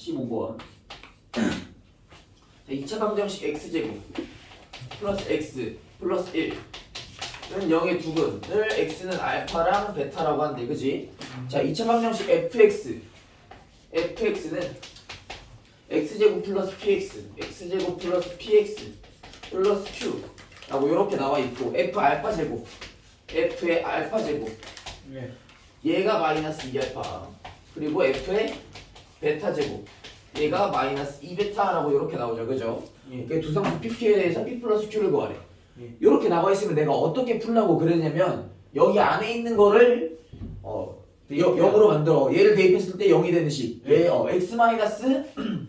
15번. 자, 2차 방정식 x제곱 플러스 x 플러스 1은 0의 두근을 x는 알파랑 베타라고 한대 그지? 자 2차 방정식 fx fx는 x제곱 플러스 px x제곱 플러스 px 플러스 q 라고 이렇게 나와 있고 f 알파 제곱 f의 알파 제곱 네. 얘가 마이너스 2알파 그리고 f의 베타 제곱 얘가 마이너스 2베타라고 이렇게 나오죠 그죠? 예. 그 두 상수 PQ에 대해서 P 플러스 Q를 구하래 예. 이렇게 나와 있으면 내가 어떻게 풀라고 그랬냐면 여기 안에 있는 거를 어 여, 0으로 만들어 얘를 대입했을 때 0이 되는 식 예. 얘, 어, x 마이너스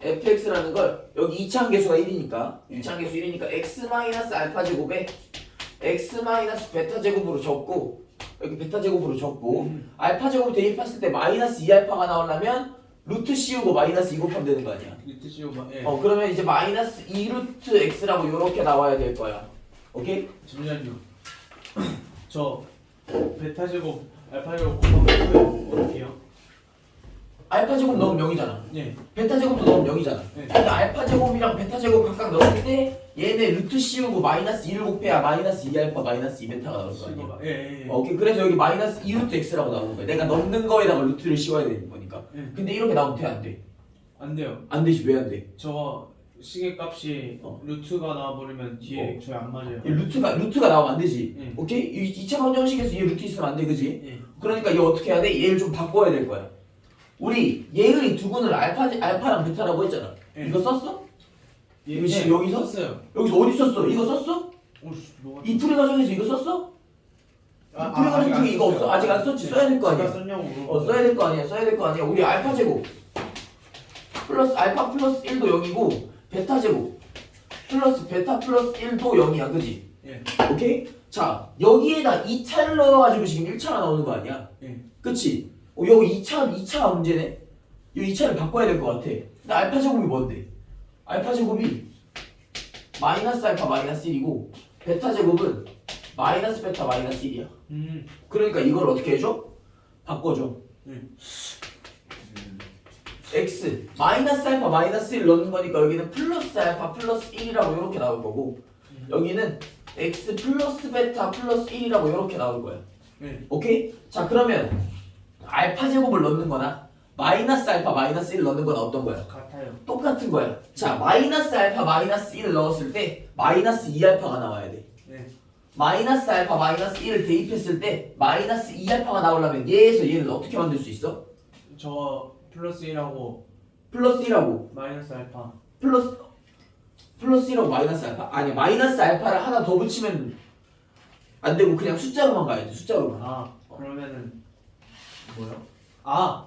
fx라는 걸 여기 2차 함계수가 1이니까 2차 함계수 1이니까 x 마이너스 알파 제곱에 x 마이너스 베타 제곱으로 적고 여기 베타 제곱으로 적고 음. 알파 제곱 대입했을 때 마이너스 2알파가 나오려면 루트 씌우고 마이너스 2 곱하면 되는 거 아니야 이 뜻이요, 뭐, 예. 어 그러면 이제 마이너스 2루트 x라고 이렇게 나와야 될 거야 오케이? 잠시만요. 저 베타 제곱, 알파 제곱 곱하면 어떻게요? 알파 제곱 넣으면 0이잖아 예. 베타 제곱도 넣으면 0이잖아 네. 근데 알파 제곱이랑 베타 제곱 각각 넣을 때 얘네 루트 씌우고 마이너스 2를 곱해야 마이너스 2 알파 마이너스 2 베타가 나올 거 아니야 예, 예, 예. 어, 오케이 그래서 여기 마이너스 2 루트 x라고 나오는 거야 내가 넣는 거에다가 루트를 씌워야 되는 거니까 예. 근데 이렇게 나오면 돼안 돼? 안 돼요. 안 되지 왜 안 돼? 저 시계 값이 어. 루트가 나와버리면 뒤에 저희 안 맞아요. 이 루트가 루트가 나오면 안 되지 예. 오케이? 이 2차 방정식에서 얘 루트 있으면 안 돼 그지? 예. 그러니까 얘 어떻게 해야 돼? 얘를 좀 바꿔야 될 거야. 우리 얘의 두근을 알파 알파랑 베타라고 했잖아. 예. 이거 썼어? 예. 이거 지금 여기서? 썼어요. 여기서 어디 썼어? 이거 썼어? 오 씨, 뭐가? 이 풀이 과정에서 이거 썼어? 아, 이 풀이 과정 아직 안 중에 이거 없어? 아직 안 썼지? 써야 될거 제가 아니야. 썼냐고 물어봐. 어 써야 될 거 아니야. 써야 될 거 아니야. 우리 알파 제곱 플러스 알파 플러스 1도 0이고 베타 제곱 플러스 베타 플러스 1도 0이야. 그지? 예. 오케이? 자 여기에다 2차를 넣어가지고 지금 1차가 나오는 거 아니야? 예. 그치? 어, 여기 2차, 2차 문제네? 이 2차를 바꿔야 될 것 같아. 근데 알파 제곱이 뭔데? 알파 제곱이 마이너스 알파 마이너스 1이고 베타 제곱은 마이너스 베타 마이너스 1이야. 음. 그러니까 이걸 어떻게 해줘? 바꿔줘. 음. x 마이너스 알파 마이너스 1 넣는 거니까 여기는 플러스 알파 플러스 1이라고 이렇게 나올 거고 여기는 x 플러스 베타 플러스 1이라고 이렇게 나올 거야. 예. 오케이? 자 그러면 알파 제곱을 넣는 거나 마이너스 알파 마이너스 1 넣는 건 어떤 거야? 같아요. 똑같은 거야. 자 마이너스 알파 마이너스 1을 넣었을 때 마이너스 2알파가 나와야 돼. 예. 마이너스 알파 마이너스 1을 대입했을 때 마이너스 2알파가 나오려면 얘에서 얘를 어떻게 만들 수 있어? 저 플러스 1하고 플러스 1하고 마이너스 알파. 플러스 플러스 1하고 마이너스 알파? 아니 마이너스 알파를 하나 더 붙이면 안 되고 그냥 숫자로만 가야 돼 숫자로만 아, 그러면은 뭐요? 아,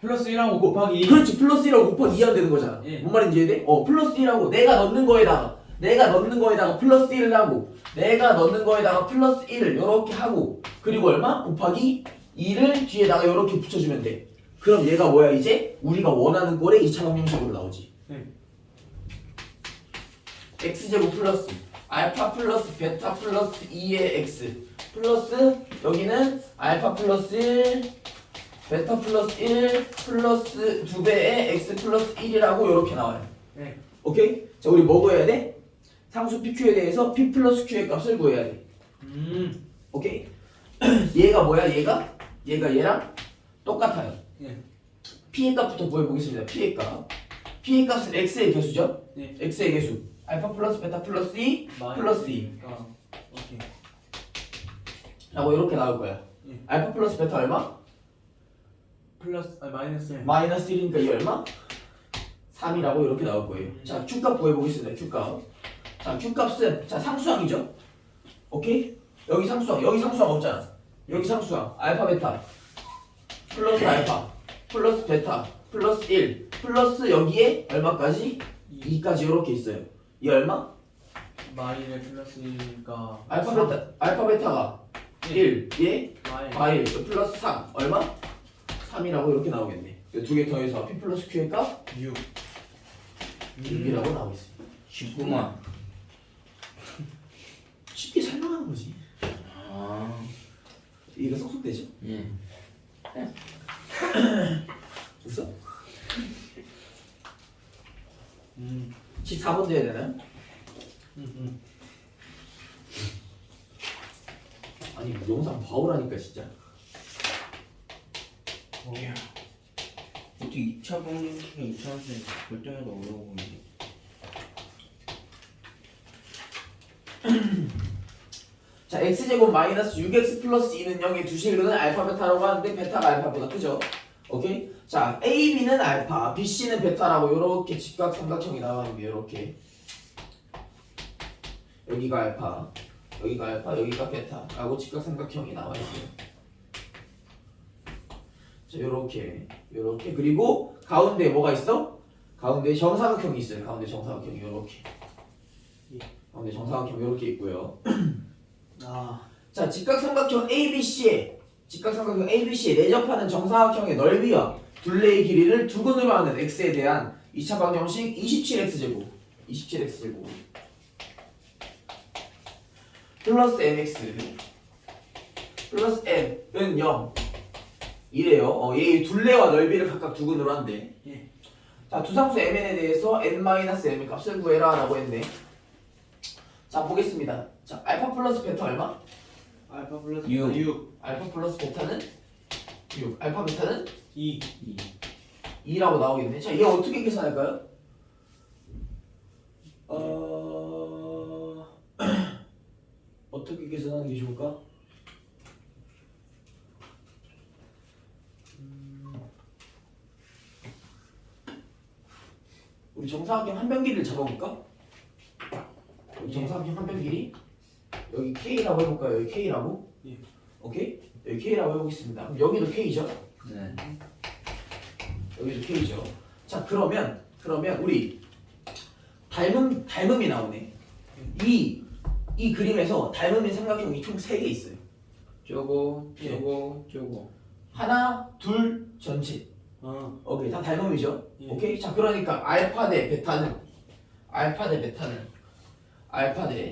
플러스 1하고 곱하기 그렇지 플러스 1하고 곱하기 2하면 되는 거잖아 예. 뭔 말인지 이해돼? 어 플러스 1하고 내가 넣는 거에다가 내가 넣는 거에다가 플러스 1을 하고 내가 넣는 거에다가 플러스 1을 이렇게 하고 그리고 얼마? 곱하기 2를 뒤에다가 이렇게 붙여주면 돼 그럼 얘가 뭐야 이제? 우리가 원하는 꼴의 2차 방정식으로 나오지 네. X제곱 플러스 알파 플러스 베타 플러스 2의 x 플러스 여기는 알파 플러스 1 베타 플러스 1 플러스 2배의 x 플러스 1이라고 이렇게 나와요 네. 오케이? 자 우리 뭐 구해야 돼? 상수 pq에 대해서 p 플러스 q의 값을 구해야 돼 음. 오케이? 얘가 뭐야 얘가? 얘가 얘랑 똑같아요 예. p의 값부터 구해보겠습니다 p의 값 p의 값은 x의 개수죠? 네. x의 개수 알파 플러스 베타 플러스 2 플러스 2 아, 오케이. 라고 이렇게 나올 거야 예. 알파 플러스 베타 얼마? 플러스 아 마이너스 1. 마이너스 1이니까 이 얼마? 3이라고 이렇게 나올 거예요 자 Q값 구해보겠습니다 Q값 자 Q값은 자 상수항이죠 오케이? 여기 상수항 여기 상수항 없잖아 여기 상수항 알파 베타 플러스 알파 플러스 베타 플러스 1 플러스 여기에 얼마까지? 2까지 이렇게 있어요 이 얼마? 마일의 플러스가 알파베타 알파베타가 1, 예. 예, 마일 마일 그 플러스 3 얼마? 3이라고 이렇게 나오겠네. 그 두개 더해서 p 플러스 q의 값 6 6이라고 나오겠습니다. 쉽구만. 쉽게 설명하는 거지. 아, 이거 쏙쏙되죠? 예. 웃어? 음 14번 돼야 되나요? 음, 아니 영상 봐오라니까 진짜 어떻게 2차 방정식에 2차 함수에 결정해도 어려워 보이지? 자 x제곱 마이너스 6x 플러스 2는 0의 두 실근은 알파 베타라고 하는데 베타가 알파보다 크죠 오케이? 자 a, b는 알파 b, c는 베타라고 이렇게 직각삼각형이 나와요 이렇게. 여기가 알파 여기가 알파 여기가 베타라고 직각삼각형이 나와 있어요. 자 요렇게 요렇게. 그리고 가운데 뭐가 있어? 가운데 정사각형이 있어요. 가운데 정사각형이 요렇게. 가운데 정사각형 요렇게 있고요. 아, 자, 직각삼각형 ABC의 직각삼각형 ABC에 내접하는 정사각형의 넓이와 둘레의 길이를 두근으로 하는 x에 대한 2차 방정식 27x 제곱 27x 제곱 플러스 mx 플러스 m은 0 이래요. 어, 얘 둘레와 넓이를 각각 두근으로 한대. 예. 자, 두상수 mn에 대해서 n-m의 값을 구해라 라고 했네. 자, 보겠습니다. 자, 알파 플러스 베타 얼마? 알파 플러스 육. 6, 알파 플러스 베타는 6. 알파 베타는 2. 2 2라고 나오겠네. 자, 얘 어떻게 계산할까요? 어... 어떻게 계산하는 게 좋을까? 음. 우리 정사각형 한 변기를 잡아볼까? 우리 정사각형 한 변기리 여기 K라고 해볼까요? 여기 K라고? 예. 오케이? 여기 K라고 해보겠습니다. 그럼 여기도 K죠? 네 여기도 K죠. 자 그러면 그러면 우리 닮음 닮음이 나오네. 이 이 그림에서 닮음인 삼각형이 총세개 있어요. 저거 예. 저거 저거 하나, 둘, 전체. 아, 오케이 다 닮음이죠. 예. 오케이 자 그러니까 알파 대 베타는 알파 대 베타는 알파 대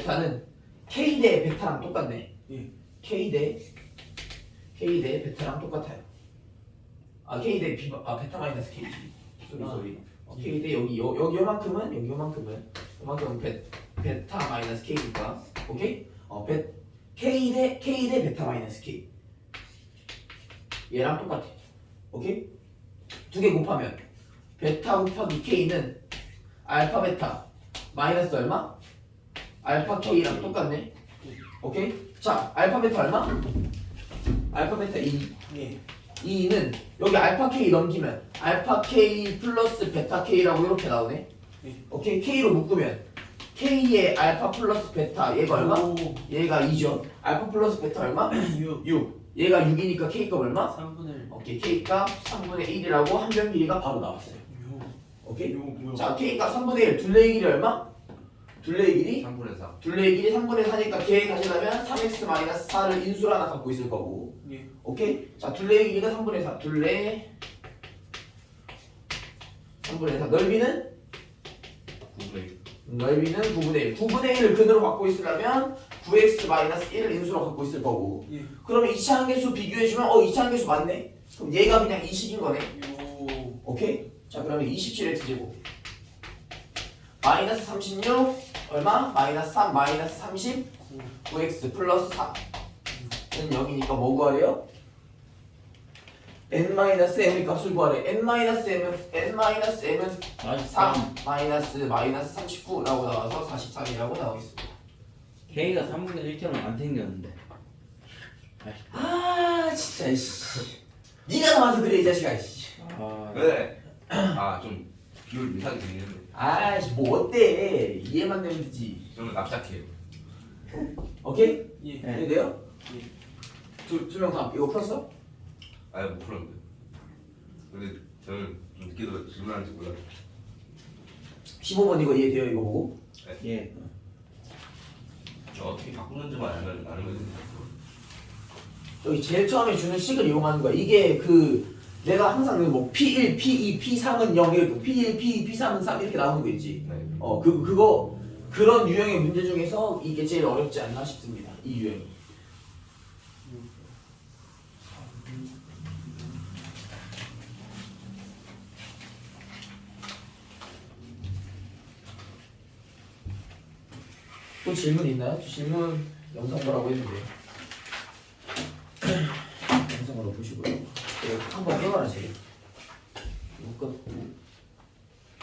베타는 K 대 베타랑 똑같네. 예. K 대 K 대 베타랑 똑같아요. 아 K 대 비, 아 베타 마이너스 K. 소리 아, 소리. 어, 예. K 대 여기 요 여기 요만큼은 여기 요만큼은 요만큼은 베 베타 마이너스 K니까 오케이? 어 베, K 대 K 대 베타 마이너스 K. 얘랑 똑같아. 오케이? 두 개 곱하면 베타 곱하기 K는 알파 베타 마이너스 얼마? 알파 K랑 똑같네. 오케이? 자, 알파 베타 얼마? 알파 베타 2. 예. 2는 여기 알파 K 넘기면 알파 K 플러스 베타 K라고 이렇게 나오네. 네. 오케이? K로 묶으면 K의 알파 플러스 베타 얘가 얼마? 오, 얘가 2죠. 알파 플러스 베타 얼마? 6. 6. 얘가 6이니까 K 값 얼마? 3분의 1. 오케이. K 값 3분의 1이라고 한변 길이가 바로 나왔어요. 6. 오케이? 6, 6. 자, K 값 3분의 1. 둘레의 길이 얼마? 둘레의 길이 3분의 4 둘레의 길이 3분의 4니까 걔 가지려면 3x 4를 인수로 하나 갖고 있을 거고 예. 오케이? 자 둘레의 길이가 3분의 4 둘레 3분의 4 넓이는? 9분의 넓이는 9분의 1 9분의 1을 근으로 갖고 있으려면 9x 1을 인수로 갖고 있을 거고 예. 그러면 2차 함계수 비교해주면 어 2차 함계수 맞네? 그럼 얘가 그냥 이 식인 거네 6. 오케이? 자 그러면 27x 제곱 마이너스 36 얼마? 마이너스 3 마이너스 30 9x 플러스 4는 0이니까 뭐 구하래요? n-m의 값을 구하래. N-m은 n-m은 3 마이너스 마이너스 39라고 나와서 43이라고 나오겠습니다. K가 3분의 1처럼 안 생겼는데. 아 진짜 씨. 니가 나와서 그래 이 자식아 씨. 아. 네. 아좀 비율 이상이 되는데 아이씨 뭐 어때 이해만 되면 되지 저는 납작해요 오케이? 예. 네. 이해돼요? 예. 두명 다 이거 풀었어? 아예 못 풀었는데 근데 저는 좀 늦게도 질문하는지 몰라요 15번 이거 이해돼요 이거 보고? 예. 저 어떻게 바꾸는지만 알면 알면 됩니다 여기 제일 처음에 주는 식을 이용하는 거야. 이게 그 내가 항상 그 뭐 P1, P2, P3은 0 이렇게 P1, P2, P3은 3 이렇게 나오는 거 있지. 네. 어, 그 그거 그런 유형의 문제 중에서 이게 제일 어렵지 않나 싶습니다. 이 유형이. 또 질문 있나요? 질문 영상 보라고 했는데.